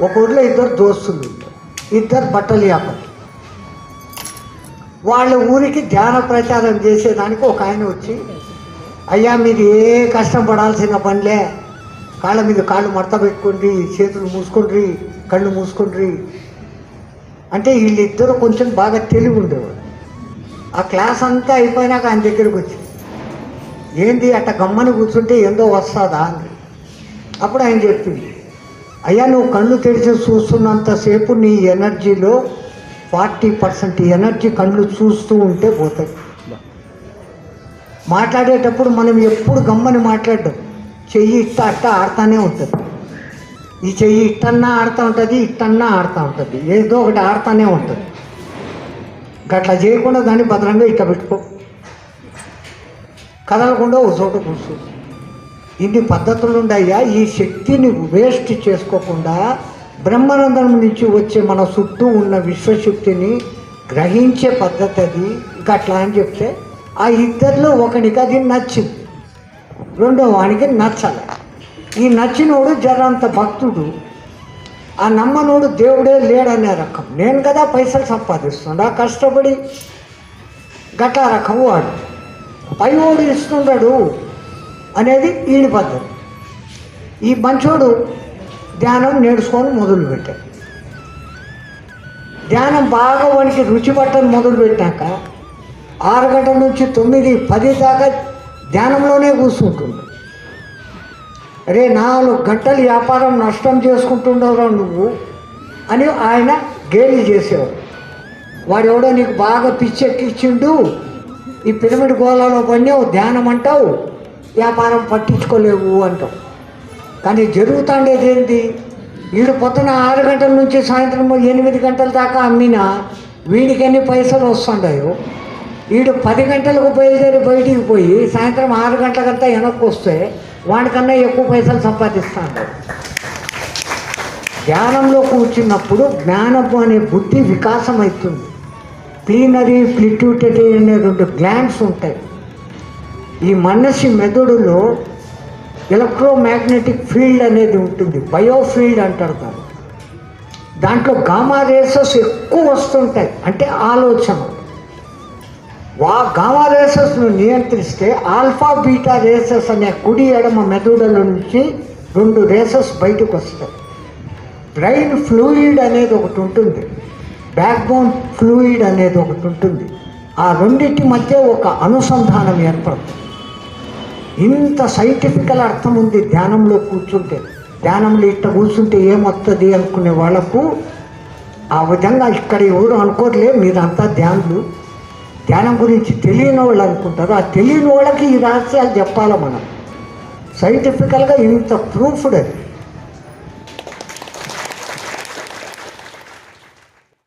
ఒక ఊర్లో ఇద్దరు దోస్తులు ఇద్దరు బట్టలు వ్యాపారి వాళ్ళ ఊరికి ధ్యాన ప్రచారం చేసేదానికి ఒక ఆయన వచ్చి అయ్యా మీరు ఏ కష్టం పడాల్సిన పనిలే. కాళ్ళ మీద కాళ్ళు మడత పెట్టుకోండి చేతులు మూసుకుండ్రి కళ్ళు మూసుకుండ్రి. అంటే వీళ్ళిద్దరూ కొంచెం బాగా తెలివి ఉండేవారు. ఆ క్లాస్ అంతా అయిపోయినాక ఆయన దగ్గరికి వచ్చి ఏంది అట్ట గమ్మని కూర్చుంటే ఏందో వస్తుందా? అని అప్పుడు ఆయన చెప్పింది అయ్యా నువ్వు కళ్ళు తెరిచి చూస్తున్నంతసేపు నీ ఎనర్జీలో ఫార్టీ పర్సెంట్ ఎనర్జీ కళ్ళు చూస్తూ ఉంటే పోతాయి. మాట్లాడేటప్పుడు మనం ఎప్పుడు గమ్మని మాట్లాడడం. చెయ్యి ఇట్ట అట్ట ఆడుతూనే ఉంటుంది. ఈ చెయ్యి ఇట్టన్నా ఆడుతూ ఉంటుంది ఇట్టన్నా ఆడుతూ ఉంటుంది. ఏదో ఒకటి ఆడుతూనే ఉంటుంది. గట్లా చేయకుండా దాన్ని భద్రంగా ఇట్ట పెట్టుకో. కదలకుండా ఒక చోట కూర్చో. ఇన్ని పద్ధతులు ఉన్నాయా ఈ శక్తిని వేస్ట్ చేసుకోకుండా బ్రహ్మానందం నుంచి వచ్చే మన చుట్టూ ఉన్న విశ్వశక్తిని గ్రహించే పద్ధతి అది. గట్లా అని చెప్తే ఆ ఇద్దరిలో ఒకనికి అది నచ్చింది. రెండో వానికి నచ్చలే. ఈ నచ్చినోడు జరంత భక్తుడు. ఆ నమ్మనోడు దేవుడే లేడనే రకం. నేను కదా పైసలు సంపాదిస్తుండా కష్టపడి గట్ల రకం వాడు. పైవాడు ఇస్తుండడు. అనేది ఈడి పద్ధతి. ఈ మంచోడు ధ్యానం నేర్చుకొని మొదలుపెట్టాడు ధ్యానం బాగా వానికి రుచి పట్టని మొదలుపెట్టాక ఆరు గంటల నుంచి తొమ్మిది పది దాకా ధ్యానంలోనే కూర్చుంటుండు అరే నాలుగు గంటలు వ్యాపారం నష్టం చేసుకుంటుండవురా నువ్వు అని ఆయన గేలి చేసేవాడు. వాడు ఎవడో నీకు బాగా పిచ్చెక్కిచ్చిండు. ఈ పిరమిడ్ గోళాలో పడినావు ధ్యానం అంటావు. వ్యాపారం పట్టించుకోలేవు అంటాం కానీ జరుగుతుండేది ఏంటి వీడు పొద్దున ఆరు గంటల నుంచి సాయంత్రం ఎనిమిది గంటల దాకా అమ్మినా వీడికి ఎన్ని పైసలు వస్తుండయో? వీడు పది గంటలకు బయలుదేరి బయటికి పోయి సాయంత్రం ఆరు గంటలకంతా వెనక్కి వస్తే వాడికన్నా ఎక్కువ పైసలు సంపాదిస్తాడు. ధ్యానంలో కూర్చున్నప్పుడు జ్ఞానము అనే బుద్ధి వికాసం అవుతుంది ప్లీనరీ ప్లిట్యూటరీ అనే రెండు గ్లాండ్స్ ఉంటాయి. ఈ మనిషి మెదడులో ఎలక్ట్రోమాగ్నెటిక్ ఫీల్డ్ అనేది ఉంటుంది. బయోఫీల్డ్ అంటారు దాన్ని. దాంట్లో గామా రేసెస్ ఎక్కువ వస్తుంటాయి. అంటే ఆలోచన. వా గామా రేసెస్ను నియంత్రిస్తే ఆల్ఫా బీటా రేసెస్ అనే కుడి ఎడమ మెదడుల నుంచి రెండు రేసెస్ బయటకు వస్తాయి. బ్రెయిన్ ఫ్లూయిడ్ అనేది ఒకటి ఉంటుంది. బ్యాక్ బోన్ ఫ్లూయిడ్ అనేది ఒకటి ఉంటుంది. ఆ రెండింటి మధ్య ఒక అనుసంధానం ఏర్పడుతుంది. ఇంత సైంటిఫికల్ అర్థం ఉంది ధ్యానంలో కూర్చుంటే. ధ్యానంలో ఇట్ట కూర్చుంటే ఏమొస్తుంది అనుకునే వాళ్ళకు ఆ విధంగా ఇక్కడ ఎవరు అనుకోవట్లే మీరంతా ధ్యానులు. ధ్యానం గురించి తెలియని వాళ్ళు అనుకుంటారు. ఆ తెలియని వాళ్ళకి ఈ రహస్యాలు చెప్పాలి మనం? సైంటిఫికల్గా ఇంత ప్రూఫ్డ్ అది